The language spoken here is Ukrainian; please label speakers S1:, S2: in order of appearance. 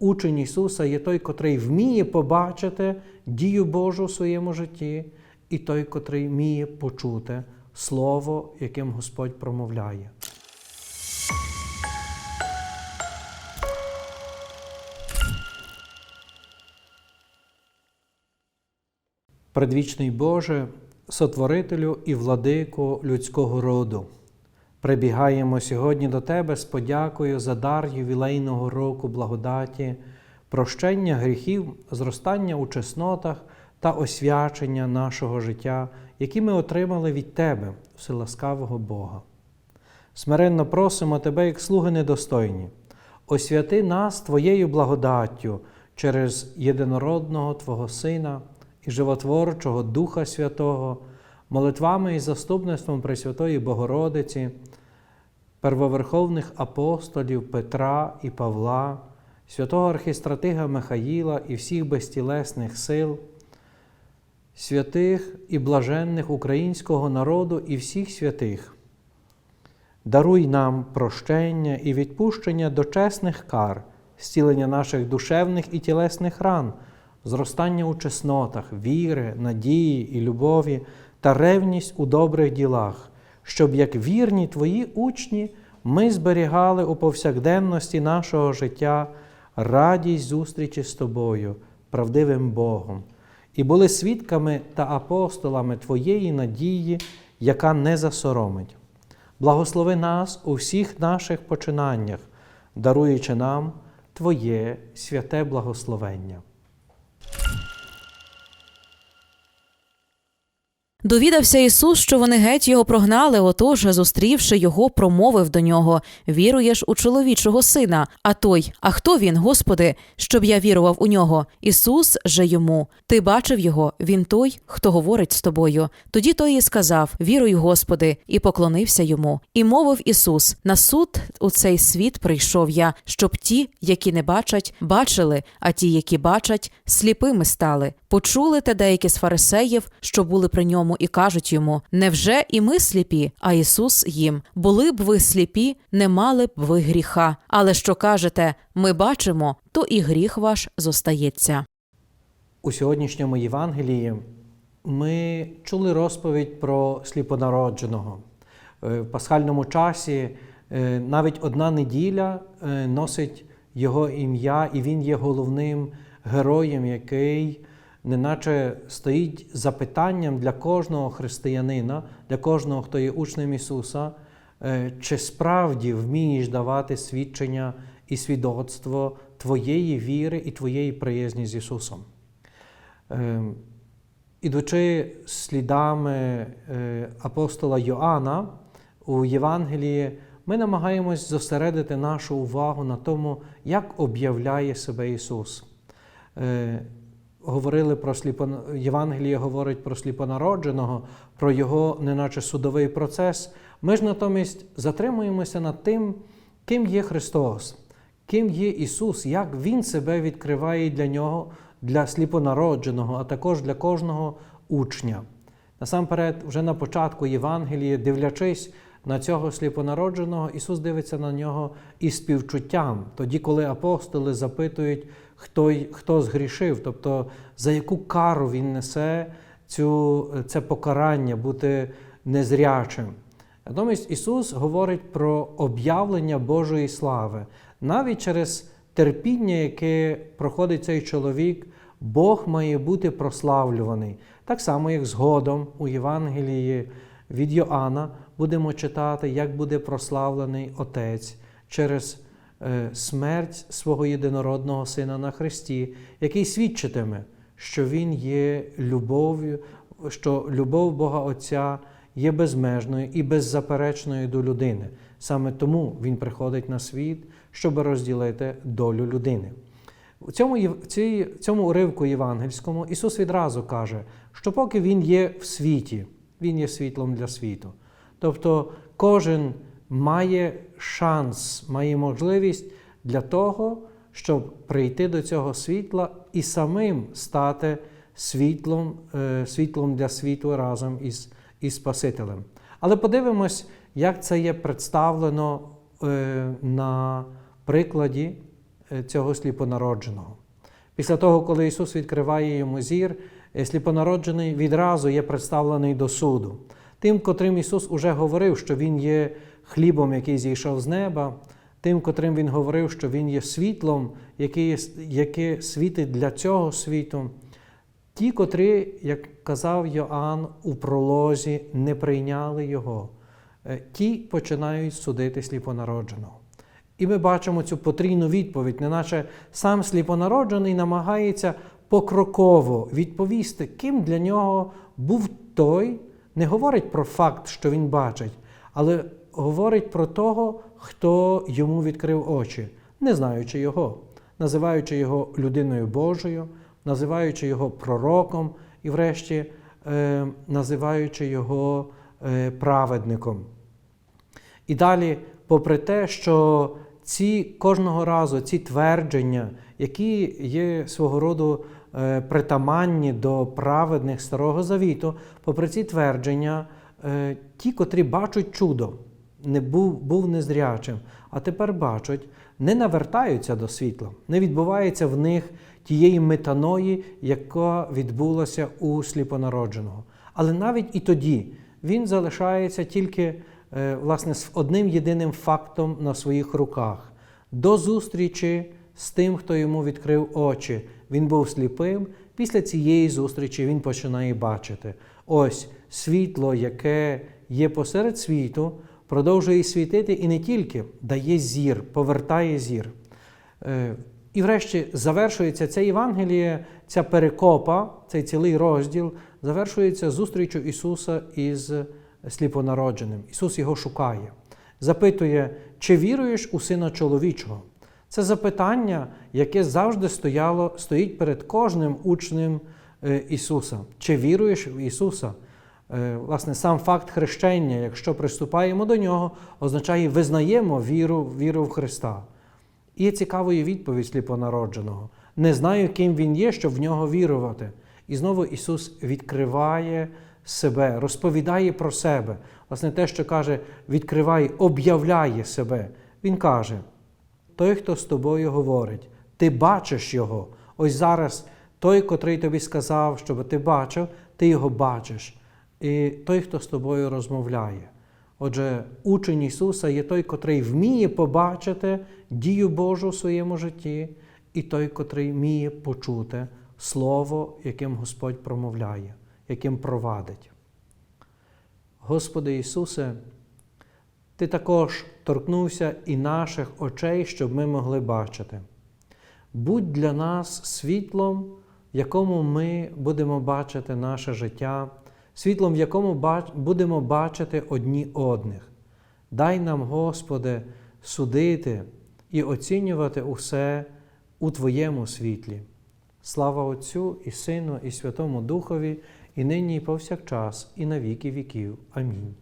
S1: Учень Ісуса є той, котрий вміє побачити дію Божу в своєму житті, і той, котрий вміє почути Слово, яким Господь промовляє. Предвічний Боже, сотворителю і владику людського роду. Прибігаємо сьогодні до Тебе з подякою за дар ювілейного року благодаті, прощення гріхів, зростання у чеснотах та освячення нашого життя, які ми отримали від Тебе, вселаскавого Бога. Смиренно просимо Тебе, як слуги недостойні, освяти нас Твоєю благодаттю через єдинородного Твого Сина і животворчого Духа Святого, молитвами і заступництвом Пресвятої Богородиці, первоверховних апостолів Петра і Павла, святого архістратига Михаїла і всіх безтілесних сил, святих і блаженних українського народу і всіх святих. Даруй нам прощення і відпущення дочесних кар, зцілення наших душевних і тілесних ран, зростання у чеснотах, віри, надії і любові та ревність у добрих ділах, щоб як вірні Твої учні ми зберігали у повсякденності нашого життя радість зустрічі з Тобою, правдивим Богом, і були свідками та апостолами Твоєї надії, яка не засоромить. Благослови нас у всіх наших починаннях, даруючи нам Твоє святе благословення.
S2: Довідався Ісус, що вони геть його прогнали. Отож, зустрівши його, промовив до нього: Віруєш у чоловічого сина. А той, а хто він, Господи, щоб я вірував у нього? Ісус же йому. Ти бачив його, він той, хто говорить з тобою. Тоді той і сказав: Віруй, Господи, і поклонився йому. І мовив Ісус: На суд у цей світ прийшов я, щоб ті, які не бачать, бачили, а ті, які бачать, сліпими стали. Почули те деякі з фарисеїв, що були при ньому, і кажуть йому: Невже і ми сліпі? А Ісус їм: Були б ви сліпі, не мали б ви гріха. Але що кажете, ми бачимо, то і гріх ваш зостається.
S1: У сьогоднішньому Євангелії ми чули розповідь про сліпонародженого. Е, В пасхальному часі е, навіть одна неділя е, носить його ім'я, і він є головним героєм, який неначе стоїть запитанням для кожного християнина, для кожного, хто є учнем Ісуса, е, чи справді вмієш давати свідчення і свідоцтво Твоєї віри і Твоєї приязні з Ісусом. Е, Ідучи слідами е, апостола Йоанна у Євангелії, ми намагаємось зосередити нашу увагу на тому, як об'являє себе Ісус. Говорили про сліпон... Євангеліє говорить про сліпонародженого, про його, неначе судовий процес. Ми ж натомість затримуємося над тим, ким є Христос, ким є Ісус, як Він себе відкриває для нього, для сліпонародженого, а також для кожного учня. Насамперед, вже на початку Євангелії, дивлячись на цього сліпонародженого, Ісус дивиться на нього із співчуттям, тоді, коли апостоли запитують, хто, хто згрішив, тобто за яку кару Він несе цю, це покарання бути незрячим. Натомість Ісус говорить про об'явлення Божої слави. Навіть через терпіння, яке проходить цей чоловік, Бог має бути прославлюваний. Так само, як згодом у Євангелії від Йоанна будемо читати, як буде прославлений Отець через е, смерть свого єдинородного Сина на Христі, який свідчитиме, що Він є любов'ю, що любов Бога Отця є безмежною і беззаперечною до людини. Саме тому Він приходить на світ, щоб розділити долю людини. У цьому, в цьому уривку євангельському Ісус відразу каже, що поки Він є в світі, Він є світлом для світу. Тобто кожен має шанс, має можливість для того, щоб прийти до цього світла і самим стати світлом, е, світлом для світу разом із, із Спасителем. Але подивимось, як це є представлено е, на прикладі е, цього сліпонародженого. Після того, коли Ісус відкриває йому зір, сліпонароджений відразу є представлений до суду. Тим, котрим Ісус уже говорив, що Він є хлібом, який зійшов з неба, тим, котрим Він говорив, що Він є світлом, яке, яке світить для цього світу. Ті, котрі, як казав Йоанн у пролозі, не прийняли Його, е, ті починають судити сліпонародженого. І ми бачимо цю потрійну відповідь, неначе сам сліпонароджений намагається покроково відповісти, ким для нього був той, не говорить про факт, що він бачить, але говорить про того, хто йому відкрив очі, не знаючи його, називаючи його людиною Божою, називаючи його пророком і, врешті, е, називаючи його е, праведником. І далі, попри те, що ці кожного разу ці твердження, які є свого роду притаманні до праведних Старого Завіту, попри ці твердження, е, ті, котрі бачать чудо, не був, був незрячим, а тепер бачать, не навертаються до світла, не відбувається в них тієї метаної, яка відбулася у сліпонародженого. Але навіть і тоді він залишається тільки е, власне з одним єдиним фактом на своїх руках до зустрічі з тим, хто йому відкрив очі. Він був сліпим. Після цієї зустрічі він починає бачити. Ось світло, яке є посеред світу, продовжує світити і не тільки дає зір, повертає зір. Е, І врешті завершується це Євангеліє, ця перекопа, цей цілий розділ, завершується зустрічю Ісуса із сліпонародженим. Ісус його шукає, запитує, чи віруєш у Сина чоловічого? Це запитання, яке завжди стояло, стоїть перед кожним учнем е, Ісуса. Чи віруєш в Ісуса? Е, Власне, сам факт хрещення, якщо приступаємо до нього, означає визнаємо віру, віру в Христа. І є цікавою відповідь сліпонародженого. Не знаю, ким він є, щоб в нього вірувати. І знову Ісус відкриває себе, розповідає про себе. Власне, те, що каже, відкриває, об'являє себе. Він каже: той, хто з тобою говорить, ти бачиш його. Ось зараз той, котрий тобі сказав, щоб ти бачив, ти його бачиш. І той, хто з тобою розмовляє. Отже, учень Ісуса є той, котрий вміє побачити дію Божу в своєму житті, і той, котрий вміє почути Слово, яким Господь промовляє, яким провадить. Господи Ісусе, Ти також торкнувся і наших очей, щоб ми могли бачити. Будь для нас світлом, в якому ми будемо бачити наше життя, світлом, в якому будемо бачити одні одних. Дай нам, Господи, судити і оцінювати усе у Твоєму світлі. Слава Отцю і Сину, і Святому Духові, і нині, і повсякчас, і на віки віків. Амінь.